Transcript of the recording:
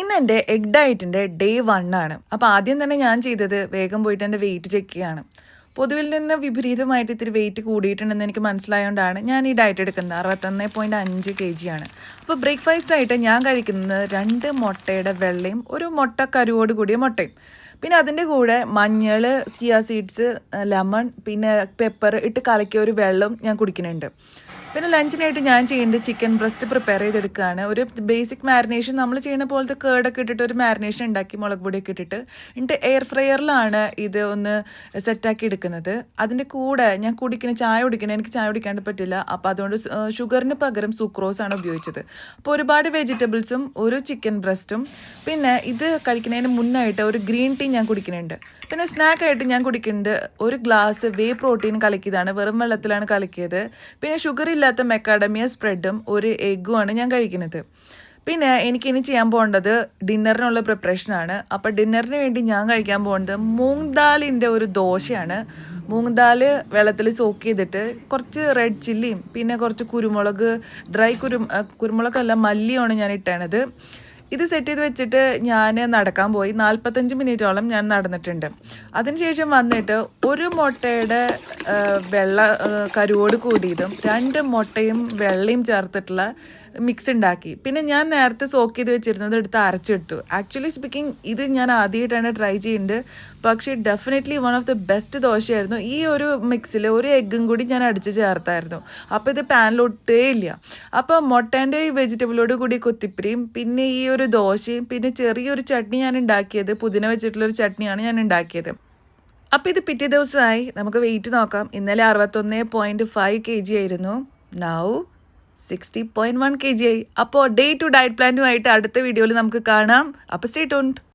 ഇന്ന് എന്റെ egg ഡയറ്റിന്റെ day one ആണ്. അപ്പോൾ ആദ്യം തന്നെ ഞാൻ ചെയ്തത് വേഗം പോയിട്ട് എന്റെ വെയിറ്റ് ചെക്ക് ചെയ്യാണ്. പൊതുവിൽ നിന്ന് വിപരീതമായിട്ട് ഇത്തിരി വെയിറ്റ് കൂടിയിട്ടുണ്ടെന്ന് എനിക്ക് മനസ്സിലായതുകൊണ്ടാണ് ഞാൻ ഈ ഡയറ്റ് എടുക്കുന്നത്. അറുപത്തൊന്ന് പോയിന്റ് അഞ്ച് കെ ജി ആണ്. അപ്പോൾ ബ്രേക്ക്ഫാസ്റ്റ് ആയിട്ട് ഞാൻ കഴിക്കുന്നത് രണ്ട് മുട്ടയുടെ വെള്ളയും ഒരു മുട്ട കരുവോട് കൂടിയ മുട്ടയും. പിന്നെ അതിന്റെ കൂടെ മഞ്ഞൾ ചിയ സീഡ്സ് ലെമൺ പിന്നെ പെപ്പർ ഇട്ട് കലക്കിയ ഒരു വെള്ളം ഞാൻ കുടിക്കുന്നുണ്ട്. പിന്നെ ലഞ്ചിനായിട്ട് ഞാൻ ചെയ്യേണ്ടത് ചിക്കൻ ബ്രസ്റ്റ് പ്രിപ്പയർ ചെയ്തെടുക്കുകയാണ്. ഒരു ബേസിക് മാരിനേഷൻ നമ്മൾ ചെയ്യുന്ന പോലത്തെ കേടൊക്കെ ഇട്ടിട്ട് ഒരു മാരിനേഷൻ ഉണ്ടാക്കി മുളക് പൊടിയൊക്കെ ഇട്ടിട്ട് എന്നിട്ട് എയർ ഫ്രയറിലാണ് ഇത് ഒന്ന് സെറ്റാക്കി എടുക്കുന്നത്. അതിന്റെ കൂടെ ഞാൻ കുടിക്കുന്ന ചായ കുടിക്കണം എനിക്ക് ചായ കുടിക്കാണ്ട് പറ്റില്ല. അപ്പോൾ അതുകൊണ്ട് ഷുഗറിന് പകരം സുക്രോസ് ആണ് ഉപയോഗിച്ചത്. അപ്പോൾ ഒരുപാട് വെജിറ്റബിൾസും ഒരു ചിക്കൻ ബ്രസ്റ്റും പിന്നെ ഇത് കഴിക്കുന്നതിന് മുന്നായിട്ട് ഒരു ഗ്രീൻ ടീ ഞാൻ കുടിക്കുന്നുണ്ട്. പിന്നെ സ്നാക്കായിട്ട് ഞാൻ കുടിക്കുന്നത് ഒരു ഗ്ലാസ് വേ പ്രോട്ടീൻ കലക്കിയതാണ്. വെറും വെള്ളത്തിലാണ് കലക്കിയത്. പിന്നെ ഷുഗർ ഇല്ലാത്ത മെക്കാഡമിയ സ്പ്രെഡും ഒരു എഗ്ഗുമാണ് ഞാൻ കഴിക്കുന്നത്. പിന്നെ എനിക്ക് ഇനി ചെയ്യാൻ പോകേണ്ടത് ഡിന്നറിനുള്ള പ്രിപ്പറേഷനാണ് അപ്പോൾ ഡിന്നറിന് വേണ്ടി ഞാൻ കഴിക്കാൻ പോകുന്നത് മൂങ് ദാലിന്റെ ഒരു ദോശയാണ്. മൂങ് ദാൽ വെള്ളത്തിൽ സോക്ക് ചെയ്തിട്ട് കുറച്ച് റെഡ് ചില്ലിയും പിന്നെ കുറച്ച് കുരുമുളക് ഡ്രൈ കുരു കുരുമുളകല്ല മല്ലിയാണ് ഞാൻ ഇട്ടത് ഇത് സെറ്റ് ചെയ്ത് വെച്ചിട്ട് ഞാൻ നടക്കാൻ പോയി. നാൽപ്പത്തഞ്ച് മിനിറ്റോളം ഞാൻ നടന്നിട്ടുണ്ട്. അതിനുശേഷം വന്നിട്ട് ഒരു മുട്ടയുടെ വെള്ള കരുവോട് കൂടിയതും രണ്ട് മുട്ടയും വെള്ളയും ചേർത്തിട്ടുള്ള മിക്സ് ഉണ്ടാക്കി. പിന്നെ ഞാൻ നേരത്തെ സോക്ക് ചെയ്ത് വെച്ചിരുന്നത് എടുത്ത് അരച്ചെടുത്തു. ആക്ച്വലി സ്പീക്കിംഗ് ഇത് ഞാൻ ആദ്യമായിട്ടാണ് ട്രൈ ചെയ്യുന്നത് പക്ഷേ definitely one of the best ദോശയായിരുന്നു. ഈ ഒരു മിക്സിൽ ഒരു എഗ്ഗും കൂടി ഞാൻ അടിച്ച് ചേർത്തായിരുന്നു. അപ്പോൾ ഇത് പാനിലൊട്ടേ ഇല്ല. അപ്പോൾ മുട്ടേന്റെ ഈ വെജിറ്റബിളോട് കൂടി കൊത്തിപ്പിരിയും പിന്നെ ഈ ഒരു ദോശയും പിന്നെ ചെറിയൊരു ചട്നി ഞാൻ ഉണ്ടാക്കിയത് പുതിന വെച്ചിട്ടുള്ളൊരു ചട്നിയാണ് ഞാൻ ഉണ്ടാക്കിയത്. അപ്പോൾ ഇത് പിറ്റേ ദിവസമായി. നമുക്ക് വെയിറ്റ് നോക്കാം. ഇന്നലെ അറുപത്തൊന്ന് പോയിന്റ് ഫൈവ് കെ ജി ആയിരുന്നു. Now sixty point one K G ആയി അപ്പോൾ ഡേ ടു ഡയറ്റ് പ്ലാനുമായിട്ട് അടുത്ത വീഡിയോയിൽ നമുക്ക് കാണാം. അപ്പോൾ സ്റ്റേ ടോണ്ട്